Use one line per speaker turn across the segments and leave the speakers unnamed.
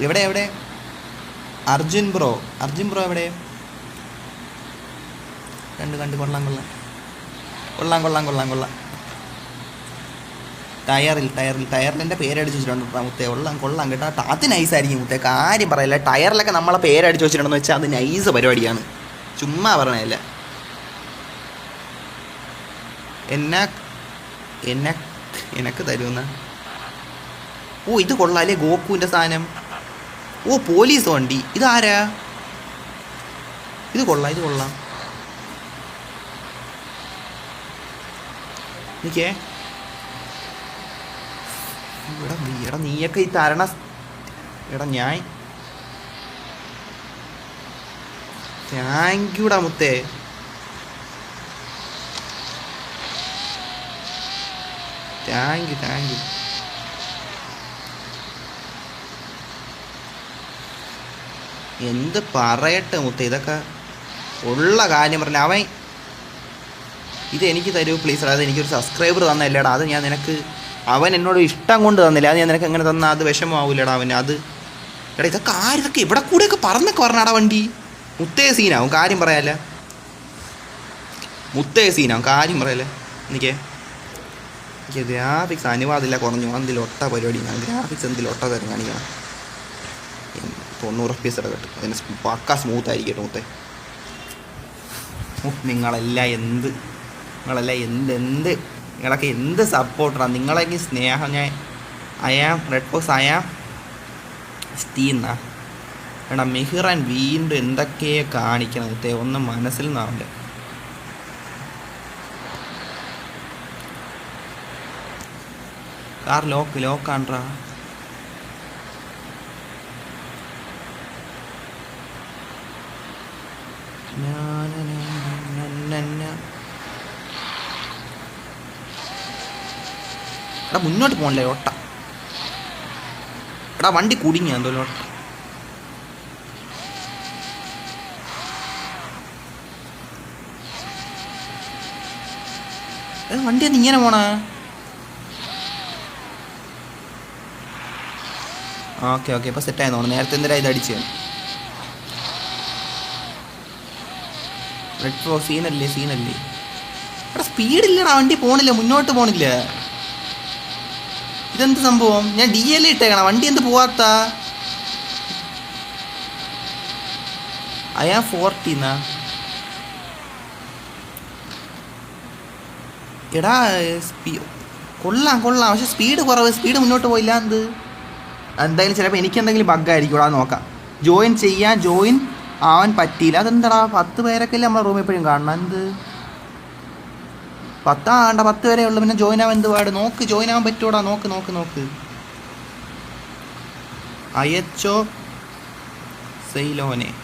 എവിടെ എവിടെ? Arjun bro. Arjun bro എവിടെ? കണ്ട് കണ്ട്. കൊള്ളാം കൊള്ളാം. കൊള്ളാം കൊള്ളാം കൊള്ളാം കൊള്ളാം. ടയറിൽ ടയറിൽ ടയറിൽ എന്റെ പേരടിച്ച് വെച്ചിട്ടുണ്ട് മുത്തേ. കൊള്ളാം കൊള്ളാം കേട്ടോ. അത് നൈസായിരിക്കും മുത്തേ. കാര്യം പറയല്ല ടയറിലൊക്കെ നമ്മളെ പേരടിച്ച് വെച്ചിട്ടുണ്ടെന്ന് വെച്ചാൽ അത് നൈസ് പരിപാടിയാണ്. ചുമ്മാ പറയണല്ല എന്നാ എന്നെ എനക്ക് തരുമെന്ന? ഓ ഇത് കൊള്ളാം അല്ലേ ഗോക്കുവിന്റെ സാധനം? ഓ പോലീസ് വണ്ടി. ഇതാരാ? ഇത് കൊള്ളാം ഇത് കൊള്ളാം. നിക്കേ. ഇവിടെ നീ എടാ നീയൊക്കെ ഈ തരണ എടാ ഞാൻ താങ്ക് യുടാ മുത്തേ. താങ്ക് യു താങ്ക് യു എന്ത് പറയട്ടെ മുത്ത ഇതൊക്കെ ഉള്ള കാര്യം പറഞ്ഞ അവൻ ഇത് എനിക്ക് തരൂ പ്ലീസ് അത് എനിക്കൊരു സബ്സ്ക്രൈബർ തന്നല്ലേടാ. അത് ഞാൻ നിനക്ക് അവൻ എന്നോട് ഇഷ്ടം കൊണ്ട് തന്നില്ല? അത് ഞാൻ നിനക്ക് എങ്ങനെ തന്നാൽ അത് വിഷമമാവില്ലടാ അവൻ അത് എടാ ഇതൊക്കെ ആര് ഇതൊക്കെ ഇവിടെ കൂടെയൊക്കെ പറഞ്ഞൊക്കെ പറഞ്ഞാടാ വണ്ടി? മുത്തേ സീനാവും കാര്യം പറയാല്ല. മുത്തേ സീനാവും കാര്യം പറയല്ലേ. എനിക്കേ എനിക്ക് ഗ്രാഫിക്സ് അനുവാദമില്ല കുറഞ്ഞു. എന്തിലൊട്ട പരിപാടി ഞാൻ ഗ്രാഫിക്സ് എന്തിലൊട്ട തരം കാണിക്കണം. തൊണ്ണൂറ് പീസ് കിട്ടും. അതിന് പക്ക സ്മൂത്ത് ആയിരിക്കട്ടെ മുത്തേ. നിങ്ങളെല്ലാം എന്ത് നിങ്ങളെല്ലാം എന്ത് എന്ത് നിങ്ങളൊക്കെ എന്ത് സപ്പോർട്ടറാണ് നിങ്ങളൊക്കെ സ്നേഹം ഞാൻ I am red box I am സ്റ്റീന്ന എടാ മെഹിറാൻ വീണ്ടും എന്തൊക്കെയാ കാണിക്കണം മുത്തേ. ഒന്നും മനസ്സിൽ നിന്നാവില്ല കാർ ലോക്ക് ലോക്കാണ്ട്രാ എടാ മുന്നോട്ട് പോകണല്ലേ ഓട്ട. എടാ വണ്ടി കുടുങ്ങിയ എന്തോ എടാ, വണ്ടി എന്ത് ഇങ്ങനെ പോണ. ഓക്കെ ഓക്കെ ഇപ്പൊ സെറ്റ് ആയി തോന്നുന്നു. നേരത്തെ എന്തിനാ ഇത് അടിച്ച്? റെഡ് പ്രോ സീനല്ലേ സീനല്ലേ എടാ സ്പീഡില്ലടാ വണ്ടി പോണില്ല മുന്നോട്ട് പോണില്ല. ഇതെന്ത് സംഭവം? ഞാൻ ഡി എൽ ഇട്ടേക്കണം. വണ്ടി എന്ത് പോവാത്ത? അയാ ഫോർട്ടീന്നാ എടാ കൊള്ളാം കൊള്ളാം. പക്ഷെ സ്പീഡ് കുറവ്. സ്പീഡ് മുന്നോട്ട് പോയില്ല എന്ത്? എന്തായാലും ചിലപ്പോൾ എനിക്ക് എന്തെങ്കിലും ബഗ്ഗായിരിക്കും ഇവിടെ നോക്കാം. ജോയിൻ ചെയ്യാൻ ജോയിൻ ആവാൻ പറ്റിയില്ല. അതെന്താടാ? പത്ത് പേരൊക്കെ അല്ലേ നമ്മളെ റൂമിൽ എപ്പോഴും കാണണം എന്ത്? പത്താ ആണ്ട പത്ത് വരെ ഉള്ളു. പിന്നെ ജോയിൻ ആവാൻ എന്ത് പാട് നോക്ക് ജോയിൻ ആവാൻ പറ്റൂടാ. നോക്ക് നോക്ക് നോക്ക്. അയച്ചോ സെയിലോനെ.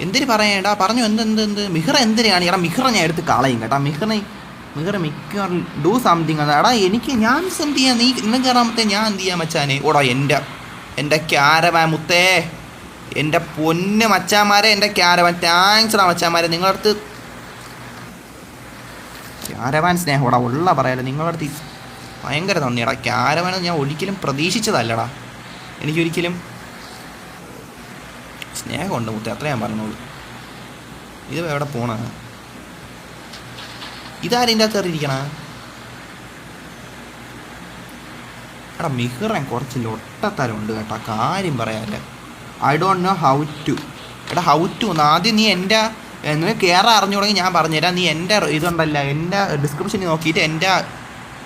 എന്തിന് പറയണ്ട? പറഞ്ഞു എന്ത് എന്ത് എന്ത്? മിഹ്റ എന്തിനാണ് എടാ മിഹ്റ ഞാൻ എടുത്ത് കളയും കേട്ടാ. മിഹ്റ മിഹ്റ മിക്കവാറും ഡൂ സംതിങ് ആണ്. എടാ എനിക്ക് ഞാൻ എന്ത് ചെയ്യാം? നീ ഇന്ന് കയറാമത്തെ ഞാൻ എന്ത് ചെയ്യാൻ മച്ചാനെ? ഓടാ എന്റെ എന്റെ ക്യാരമാ മുത്തേ. എന്റെ പൊന്ന് മച്ചാമാരെ എന്റെ ക്യാരവാൻ താങ്ക്സ് ഡാ മച്ചാന്മാരെ. നിങ്ങളുടെ അടുത്ത് ക്യാരവാൻ സ്നേഹം ഓടാ ഉള്ള പറയാലോ നിങ്ങളടുത്ത് ഭയങ്കര നന്ദിയടാ. ക്യാരവാൻ ഞാൻ ഒരിക്കലും പ്രതീക്ഷിച്ചതല്ലടാ. എനിക്കൊരിക്കലും സ്നേഹമുണ്ട് മുത്തേ അത്ര ഞാൻ പറഞ്ഞോളൂ. ഇത് എവിടെ പോണ? ഇതാരിന്റെ അകത്ത് കയറിയിരിക്കണ? എടാ മിഹിറാൻ കുറച്ച് ലൊട്ടത്തരമുണ്ട് കേട്ടോ. കാര്യം പറയാല്ലേ I don't know how to എടാ ഹൗ ടു ആദ്യം നീ എന്റെ നിനക്ക് കയറാൻ അറിഞ്ഞു തുടങ്ങി ഞാൻ പറഞ്ഞുതരാം. നീ എന്റെ ഇതുണ്ടല്ല എന്റെ ഡിസ്ക്രിപ്ഷനിൽ നോക്കിയിട്ട് എന്റെ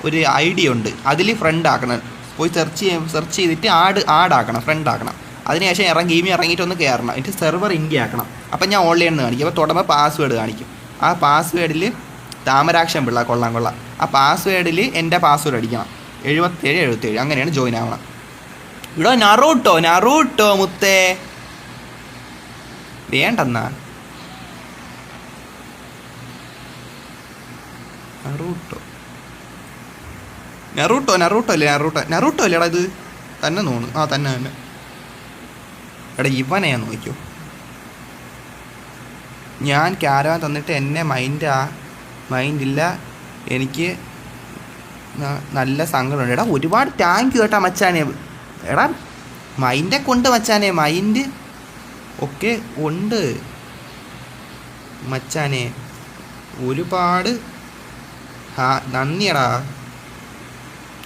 ഒരു ഐ ഡി ഉണ്ട്. അതിൽ ഫ്രണ്ട് ആക്കണം. പോയി സെർച്ച് ചെയ്യ സെർച്ച് ചെയ്തിട്ട് ആഡ് ആഡ് ആക്കണം ഫ്രണ്ട് ആക്കണം. അതിനുശേഷം ഇറങ്ങി ഗെയിമിൽ ഇറങ്ങിയിട്ട് ഒന്ന് കയറണം എന്നിട്ട് സെർവർ ഇന്ത്യ ആക്കണം. അപ്പം ഞാൻ ഓൺലൈനിൽ നിന്ന് കാണിക്കും. അപ്പോൾ തുടങ്ങുമ്പോൾ പാസ്വേഡ് കാണിക്കും. ആ പാസ്വേഡിൽ താമരാക്ഷം പിള്ള കൊള്ളാം കൊള്ളാം. ആ പാസ്വേഡിൽ എന്റെ പാസ്വേഡ് അടിക്കണം. എഴുപത്തേഴ് എഴുപത്തേഴ് അങ്ങനെയാണ് ജോയിൻ ആവണം. ഇവിടെ നറൂട്ടോ നറൂട്ടോ മുത്തേ. വേണ്ടെന്നാ. നറൂട്ടോ. നറൂട്ടോ നറൂട്ടോ അല്ലേ നറൂട്ടോ നറൂട്ടോ അല്ലേടാ ഇത്? തന്നെ നോണു ആ തന്നെ തന്നെ. എടാ ഇവനെ ഞാൻ നോക്കിയോ ഞാൻ ക്യാരവാൻ തന്നിട്ട് എന്നെ മൈൻഡാ മൈൻഡില്ല എനിക്ക് നല്ല സങ്കടമുണ്ട് എടാ ഒരുപാട് താങ്ക് യു കേട്ടാ മച്ചാനെ. എടാ മൈൻഡെ കൊണ്ട് മച്ചാനെ മൈൻഡ് ഒക്കെ ഉണ്ട് മച്ചാനെ ഒരുപാട് ഹാ നന്ദിയടാ.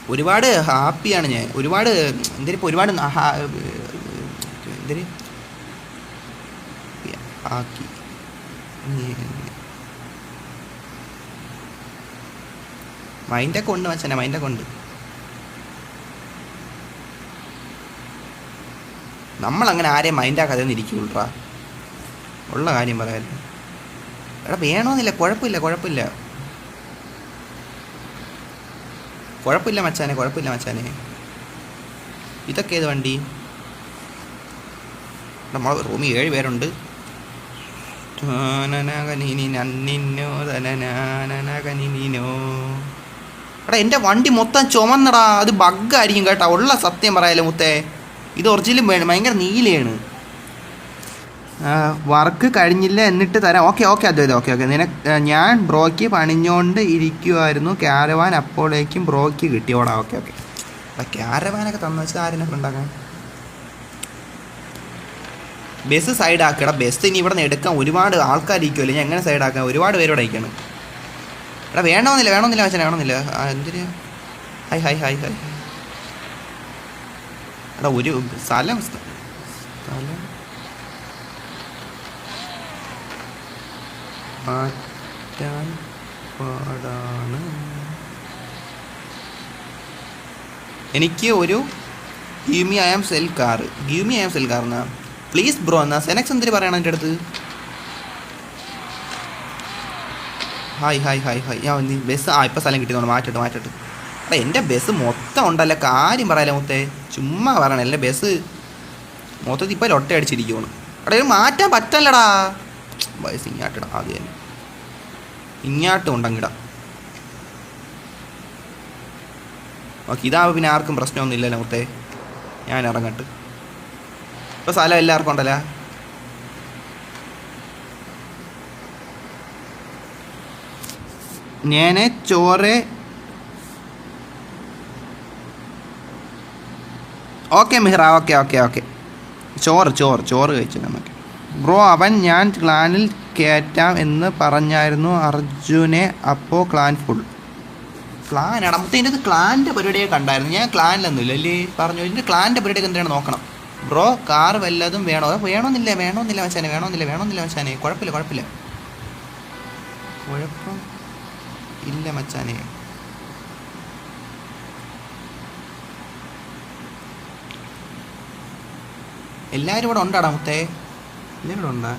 ഒരുപാട് ഹാപ്പിയാണ് ഞാൻ. ഒരുപാട് എന്തിനും ഇപ്പോൾ ഒരുപാട് മൈൻഡൊക്കെ ഉണ്ട് മച്ചാനെ മൈൻഡൊക്കെ ഉണ്ട് നമ്മളങ്ങനെ ആരെയും മൈൻഡാക്കാതെ ഒന്നും ഉള്ള കാര്യം പറയാൻ എടാ വേണമെന്നില്ല കുഴപ്പമില്ല കുഴപ്പമില്ല. കുഴപ്പമില്ല മച്ചാനെ കുഴപ്പമില്ല മച്ചാനെ. ഇതൊക്കെ ഏത് വണ്ടി? നമ്മൾ റൂമിൽ ഏഴ് പേരുണ്ട്. എടാ എന്റെ വണ്ടി മൊത്തം ചുമന്നടാ. അത് ബഗ്ഗായിരിക്കും കേട്ടോ. ഉള്ള സത്യം പറയാലോ മുത്തേ. ഇത് ഒറിജിനലും വേണം. ഭയങ്കര നീലയാണ്. വർക്ക് കഴിഞ്ഞില്ല എന്നിട്ട് തരാം. Okay okay Advaitha okay okay നിന ഞാൻ ബ്രോയ്ക്ക് പണിഞ്ഞോണ്ട് ഇരിക്കുമായിരുന്നു ക്യാരവാൻ അപ്പോഴേക്കും ബ്രോയ്ക്ക് കിട്ടിയോടാ. ഓക്കെ ഓക്കെ അപ്പം ക്യാരവാനൊക്കെ തന്നു വെച്ചാൽ ആരെന്നൊക്കെ ഉണ്ടാക്കാൻ ബസ് ആക്കടാ. ബസ് ഇനി ഇവിടെ നിന്ന് എടുക്കാൻ ഒരുപാട് ആൾക്കാരിക്കുമല്ലോ ഞാൻ എങ്ങനെ സൈഡ് ആക്കാം? ഒരുപാട് പേരോട് അയക്കണം എടാ വേണമെന്നില്ല വേണമെന്നില്ല വെച്ചാൽ വേണമെന്നില്ല. എന്തിന്? ഹായ് ഹായ് ഹായ് ഹായ് എടാ ഒരു സ്ഥലം സ്ഥലം. മാറ്റാൻ പാടാണ്. എനിക്ക് ഒരു give me I am sell car give me I am sell car എന്നാ പ്ലീസ് ബ്രോ എന്നാ സെനക്സ് എന്തിന് പറയണം എന്റെ അടുത്ത്? ഹായ് ഹായ് ഹായ് ഹായ് ഞാൻ ബസ് ആ ഇപ്പം സ്ഥലം കിട്ടിയതുകൊണ്ട് മാറ്റട്ടെ മാറ്റട്ടെ. എടാ എന്റെ ബസ് മൊത്തം ഉണ്ടല്ലോ. കാര്യം പറയാലോ മൊത്തേ? ചുമ്മാ പറയണം എന്റെ ബസ് മൊത്തത്തിൽ ഇപ്പം ലൊട്ട അടിച്ചിരിക്കുവാണ്. എടാ ഇത് മാറ്റാൻ പറ്റല്ലടാ. വയസ്സ് ഇങ്ങാട്ടിടാം അത് തന്നെ. ഇങ്ങാട്ടും ഉണ്ടെങ്കിടാം ഓക്കെ ഇതാവുമ്പോൾ പിന്നെ ആർക്കും പ്രശ്നമൊന്നും ഇല്ലല്ലോ മൊത്തേ. ഞാൻ ഇറങ്ങട്ട്. ഇപ്പോൾ സ്ഥലം എല്ലാവർക്കും ഉണ്ടല്ലോ. ഞാൻ ചോറ് okay Mihra okay okay okay ചോറ് ചോറ് ചോറ് കഴിച്ചു നമുക്ക്. ബ്രോ അവൻ ഞാൻ ക്ലാനിൽ കയറ്റാം എന്ന് പറഞ്ഞായിരുന്നു അർജുനെ അപ്പോൾ ക്ലാൻ ഫുൾ. ക്ലാൻ അടമത്തെ ഇതിന്റെ ക്ലാന്റെ പരിപാടിയൊക്കെ കണ്ടായിരുന്നു. ഞാൻ ക്ലാനിലൊന്നുമില്ല. അല്ലേ പറഞ്ഞു ഇതിന്റെ ക്ലാന്റെ പരിപാടിയൊക്കെ എന്താണ് നോക്കണം? ബ്രോ കാർ വല്ലതും വേണോ? വേണമെന്നില്ല വേണമെന്നില്ല മച്ചാനെ വേണമെന്നില്ല വേണമെന്നില്ല മച്ചാനെ. കുഴപ്പമില്ല കുഴപ്പമില്ല. കുഴപ്പം ഇല്ല മച്ചാനെ. എല്ലാവരും ഇവിടെ ഉണ്ടാടാ മുത്തേ? എല്ലാവരും ഇവിടെ ഉണ്ടാ.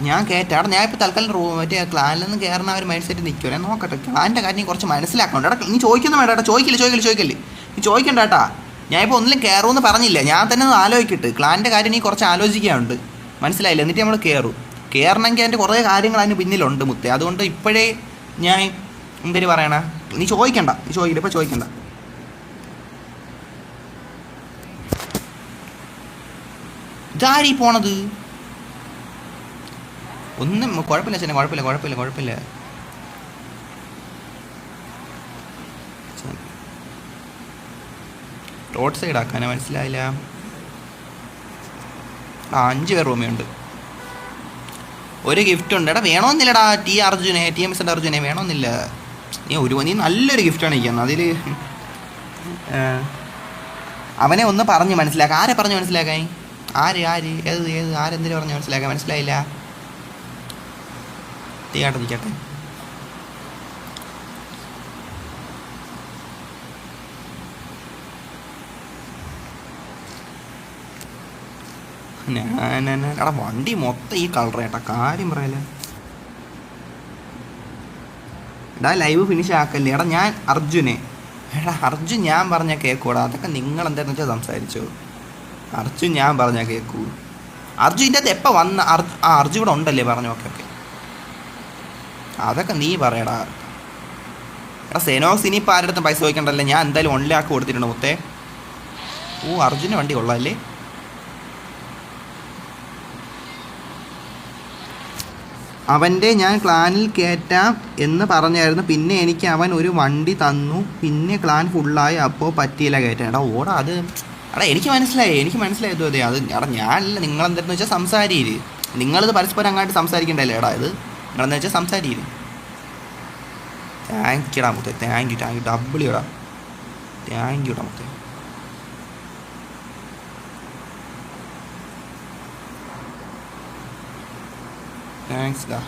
ഞാൻ കയറ്റാടാ ഞാൻ ഇപ്പോൾ തൽക്കാലം റൂ മറ്റേ ക്ലാനിൽ നിന്ന് കയറുന്ന ഒരു മൈൻഡ് സെറ്റ് നിൽക്കുമല്ലേ നോക്കട്ടെ. ക്ലാന്റെ കാര്യം കുറച്ച് മനസ്സിലാക്കണം എടാ നീ ചോദിക്കുന്ന വേണ്ട. ചോദിക്കില്ല ചോദിക്കില്ല ചോദിക്കില്ല. നീ ചോദിക്കണ്ട കേട്ടാ. ഞാൻ ഇപ്പോൾ ഒന്നിലും കയറുമെന്ന് പറഞ്ഞില്ല. ഞാൻ തന്നെ ഒന്ന് ആലോചിക്കട്ട്. ക്ലാന്റെ കാര്യം നീ കുറച്ച് ആലോചിക്കാനുണ്ട്. മനസ്സിലായില്ല? എന്നിട്ട് നമ്മൾ കയറും കയറണമെങ്കിൽ അതിന്റെ കുറേ കാര്യങ്ങൾ അതിന് പിന്നിലുണ്ട് മുത്തേ. അതുകൊണ്ട് ഇപ്പോഴേ ഞാൻ എന്തിനു പറയണ? നീ ചോദിക്കണ്ട. നീ ചോദിക്കില്ല. ഇപ്പോൾ ചോദിക്കണ്ട. ഇതാരീ പോണത്. ഒന്നും കുഴപ്പമില്ല ചേനെ കുഴപ്പമില്ല കുഴപ്പമില്ല കുഴപ്പമില്ല. റോഡ് സൈഡ് ആക്കാനാ മനസ്സിലായില്ല. ആ അഞ്ച് പേർ റൂമിയുണ്ട് ഒരു ഗിഫ്റ്റ് ഉണ്ട്. എടാ വേണമെന്നില്ലടാ ടി അർജുനെ ടി എം എസ് അർജുനെ വേണമെന്നില്ല. നീ ഒരു നീ നല്ലൊരു ഗിഫ്റ്റാണ് ഇരിക്കുന്നത്. അതിൽ അവനെ ഒന്ന് പറഞ്ഞ് മനസ്സിലാക്കാം. ആരെ പറഞ്ഞ് മനസ്സിലാക്കാൻ? ആര് ആര് ഏത് ഏത് ആരെന്തിനു പറഞ്ഞു മനസ്സിലാക്കാൻ? മനസ്സിലായില്ല? തീയാട്ടെ നിൽക്കട്ടെ ഞാൻ എടാ വണ്ടി മൊത്തം ഈ കളർ ഏട്ടാ കാര്യം പറയല്ലേ? എടാ ലൈവ് ഫിനിഷ് ആക്കല്ലേ. എടാ ഞാൻ അർജുനെ. എടാ അർജുൻ ഞാൻ പറഞ്ഞ കേക്കൂടാ അതൊക്കെ നിങ്ങൾ എന്താണെന്ന് വെച്ചാൽ സംസാരിച്ചു അർജുൻ ഞാൻ പറഞ്ഞ കേൾക്കൂ അർജുൻ ഇതിന്റെ അകത്ത് എപ്പോൾ വന്ന അർജു ആ അർജുൻ ഇവിടെ ഉണ്ടല്ലേ പറഞ്ഞു ഓക്കെ ഓക്കെ അതൊക്കെ നീ പറയടാ. എടാ സെനോക്സ് ഇനിയിപ്പോൾ ആരുടെ അടുത്തും പൈസ ചോദിക്കണ്ടല്ലേ? ഞാൻ എന്തായാലും വൺ ലാക്ക് കൊടുത്തിട്ടുണ്ട് മുത്തേ. ഓ അർജുന്റെ വണ്ടി കൊള്ളാമല്ലേ അവന്റെ ഞാൻ ക്ലാനിൽ കയറ്റാം എന്ന് പറഞ്ഞായിരുന്നു. പിന്നെ എനിക്ക് അവൻ ഒരു വണ്ടി തന്നു. പിന്നെ ക്ലാൻ ഫുള്ളായി അപ്പോൾ പറ്റിയില്ല കയറ്റാൻ എടാ ഓടാ അത് എടാ എനിക്ക് മനസ്സിലായി എനിക്ക് മനസ്സിലായി ഇത് അതെ അത് എടാ ഞാനല്ല നിങ്ങളെന്തെന്ന് വെച്ചാൽ സംസാരിയില്ല നിങ്ങളിത് പരസ്പരം അങ്ങോട്ട് സംസാരിക്കണ്ടല്ലേ? എടാ ഇത് നിങ്ങളെന്ന് വെച്ചാൽ സംസാരിയില്ല താങ്ക് യുടാ മുത്തേ thank you thank you double ഇടാ താങ്ക് യുടാ മുത്തേ. താങ്ക്സ് ഡാ